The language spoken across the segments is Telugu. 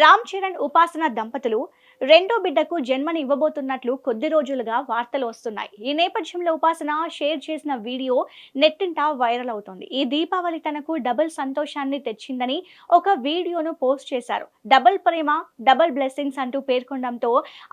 రామ్ చరణ్ ఉపాసన దంపతులు రెండో బిడ్డకు జన్మని ఇవ్వబోతున్నట్లు కొద్ది రోజులుగా వార్తలు వస్తున్నాయి. ఈ నేపథ్యంలో ఉపాసన షేర్ చేసిన వీడియో నెట్టింట వైరల్ అవుతుంది. ఈ దీపావళి తనకు డబుల్ సంతోషాన్ని తెచ్చిందని ఒక వీడియోను పోస్ట్ చేశారు. డబుల్ ప్రేమ డబుల్ బ్లెస్సింగ్స్ అంటూ పేర్కొనడంతో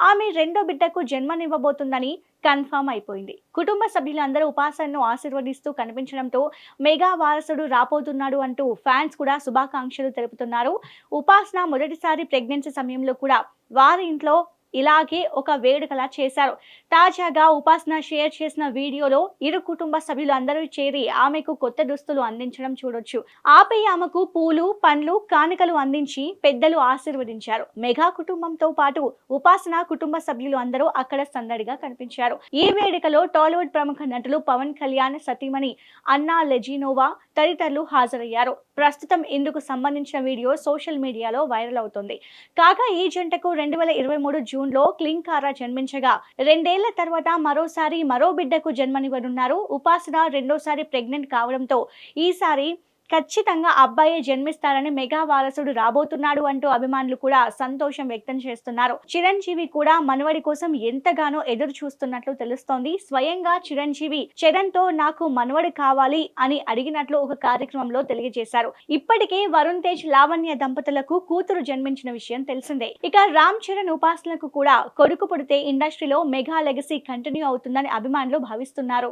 ఆమె రెండో బిడ్డకు జన్మనివ్వబోతుందని కన్ఫామ్ అయిపోయింది. కుటుంబ సభ్యులందరూ ఉపాసనను ఆశీర్వదిస్తూ కనిపించడంతో మెగా వారసుడు రాబోతున్నాడు అంటూ ఫ్యాన్స్ కూడా శుభాకాంక్షలు తెలుపుతున్నారు. ఉపాసన మొదటిసారి ప్రెగ్నెన్సీ సమయంలో కూడా వారి ఇంట్లో ఇలాగే ఒక వేడుకలా చేశారు. తాజాగా ఉపాసన షేర్ చేసిన వీడియోలో ఇరు కుటుంబ సభ్యులు అందరూ చేరి ఆమెకు కొత్త దుస్తులు అందించడం చూడొచ్చు. ఆపై ఆమెకు పూలు పండ్లు కానుకలు అందించి పెద్దలు ఆశీర్వదించారు. మెగా కుటుంబంతో పాటు ఉపాసన కుటుంబ సభ్యులు అందరూ అక్కడ సందడిగా కనిపించారు. ఈ వేడుకలో టాలీవుడ్ ప్రముఖ నటులు పవన్ కళ్యాణ్ సతీమణి అన్నా లెజినోవా తదితరులు హాజరయ్యారు. ప్రస్తుతం ఇందుకు సంబంధించిన వీడియో సోషల్ మీడియాలో వైరల్ అవుతుంది. కాగా ఈ జంటకు రెండు వేల ఇరవై మూడు జూన్లో క్లింకారా జన్మించగా రెండేళ్ళ తర్వాత మరోసారి మరో బిడ్డకు జన్మనివ్వనున్నారు. ఉపాసన రెండోసారి ప్రెగ్నెంట్ కావడంతో ఈసారి ఖచ్చితంగా అబ్బాయే జన్మిస్తారని మెగా వారసుడు రాబోతున్నాడు అంటూ అభిమానులు కూడా సంతోషం వ్యక్తం చేస్తున్నారు. చిరంజీవి కూడా మనవడి కోసం ఎంతగానో ఎదురు చూస్తున్నట్లు తెలుస్తోంది. స్వయంగా చిరంజీవి చరణ్తో నాకు మనవడు కావాలి అని అడిగినట్లు ఒక కార్యక్రమంలో తెలియజేశారు. ఇప్పటికే వరుణ్ తేజ్ లావణ్య దంపతులకు కూతురు జన్మించిన విషయం తెలిసిందే. ఇక రామ్ చరణ్ ఉపాసనకు కూడా కొడుకు పుడితే ఇండస్ట్రీలో మెగా లెగసీ కంటిన్యూ అవుతుందని అభిమానులు భావిస్తున్నారు.